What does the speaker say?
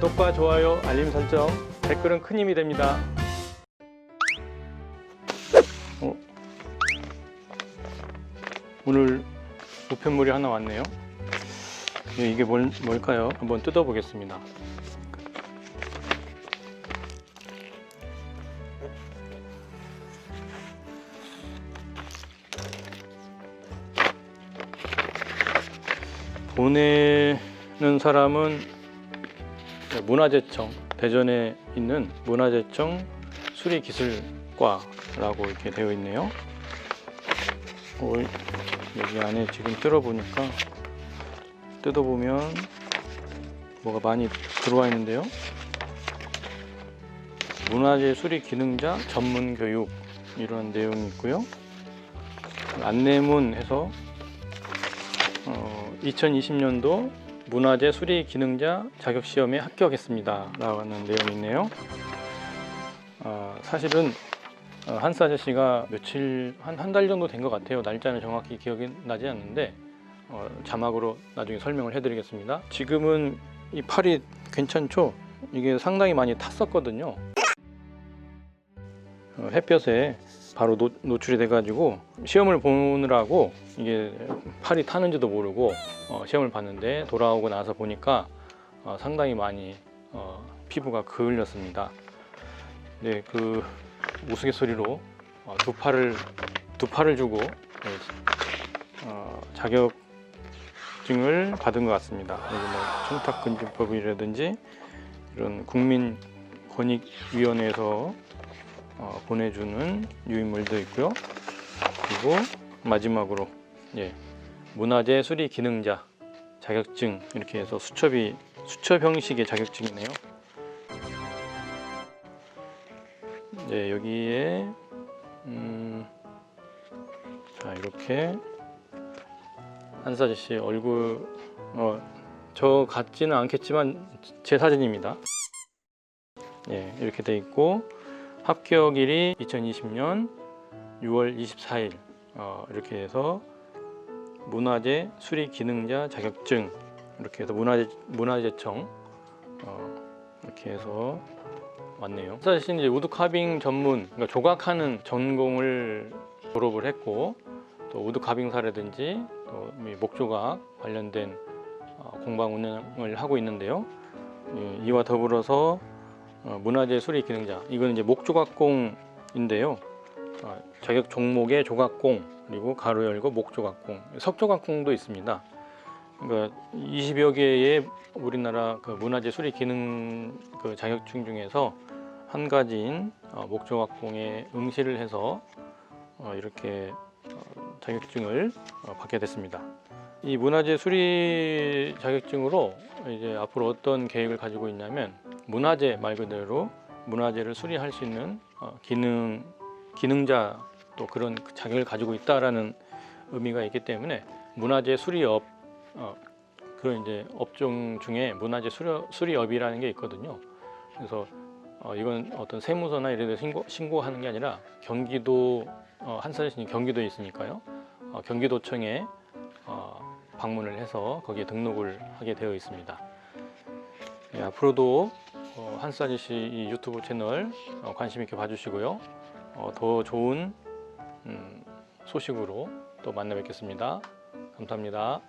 구독과 좋아요, 알림 설정, 댓글은 큰 힘이 됩니다. 어? 오늘 우편물이 하나 왔네요. 예, 이게 뭘, 뭘까요? 한번 뜯어보겠습니다. 보내는 사람은 문화재청 대전에 있는 문화재청 수리기술과라고 이렇게 되어 있네요. 어, 여기 안에 지금 뜯어보니까 뜯어보면 뭐가 많이 들어와 있는데요. 문화재 수리 기능자 전문 교육 이런 내용이 있고요. 안내문 해서 어, 2020년도 문화재 수리 기능자 자격 시험에 합격했습니다. 라는 내용이 있네요. 아, 사실은 어, 한스 아저씨가 며칠 한 한 달 정도 된 것 같아요. 날짜는 정확히 기억이 나지 않는데 어, 자막으로 나중에 설명을 해드리겠습니다. 지금은 이 팔이 괜찮죠? 이게 상당히 많이 탔었거든요. 어, 햇볕에 바로 노, 노출이 돼가지고 시험을 보느라고 이게 팔이 타는지도 모르고 어, 시험을 봤는데 돌아오고 나서 보니까 어, 상당히 많이 어, 피부가 그을렸습니다. 네, 그 우스갯소리로 어, 두 팔을 두 팔을 주고 네, 어, 자격증을 받은 것 같습니다. 여기 뭐 청탁금지법이라든지 이런 국민 권익위원회에서 어, 보내주는 유인물도 있고요. 그리고 마지막으로 예, 문화재 수리 기능자 자격증 이렇게 해서 수첩이 수첩 형식의 자격증이네요. 네, 여기에 음, 자 이렇게 한사 아저씨 얼굴 어, 저 같지는 않겠지만 제 사진입니다. 예, 이렇게 돼 있고 합격일이 2020년 6월 24일 어, 이렇게 해서 문화재 수리 기능자 자격증 이렇게 해서 문화재 문화재청 어, 이렇게 해서 왔네요. 사실 이제 우드 카빙 전문 그러니까 조각하는 전공을 졸업을 했고 또 우드 카빙사라든지 또이 목조각 관련된 어, 공방 운영을 하고 있는데요. 예, 이와 더불어서 어, 문화재 수리 기능자 이거는 이제 목조각공인데요. 어, 자격 종목의 조각공 그리고 가로 열고 목조각공 석조각공도 있습니다. 그러니까 20여 개의 우리나라 그 문화재 수리 기능 그 자격증 중에서 한 가지인 어, 목조각공에 응시를 해서 어, 이렇게 어, 자격증을 어, 받게 됐습니다. 이 문화재 수리 자격증으로 이제 앞으로 어떤 계획을 가지고 있냐면 문화재 말 그대로 문화재를 수리할 수 있는 어, 기능 기능자 또 그런 자격을 가지고 있다라는 의미가 있기 때문에 문화재 수리업 어, 그런 이제 업종 중에 문화재 수리, 수리업이라는 게 있거든요. 그래서 어, 이건 어떤 세무서나 이런 데 신고, 신고하는 게 아니라 경기도 어, 한사시는 경기도에 있으니까요. 어, 경기도청에 어, 방문을 해서 거기에 등록을 하게 되어 있습니다. 예, 앞으로도 어, 한사지씨 이 유튜브 채널 어, 관심 있게 봐주시고요. 어, 더 좋은 음, 소식으로 또 만나 뵙겠습니다. 감사합니다.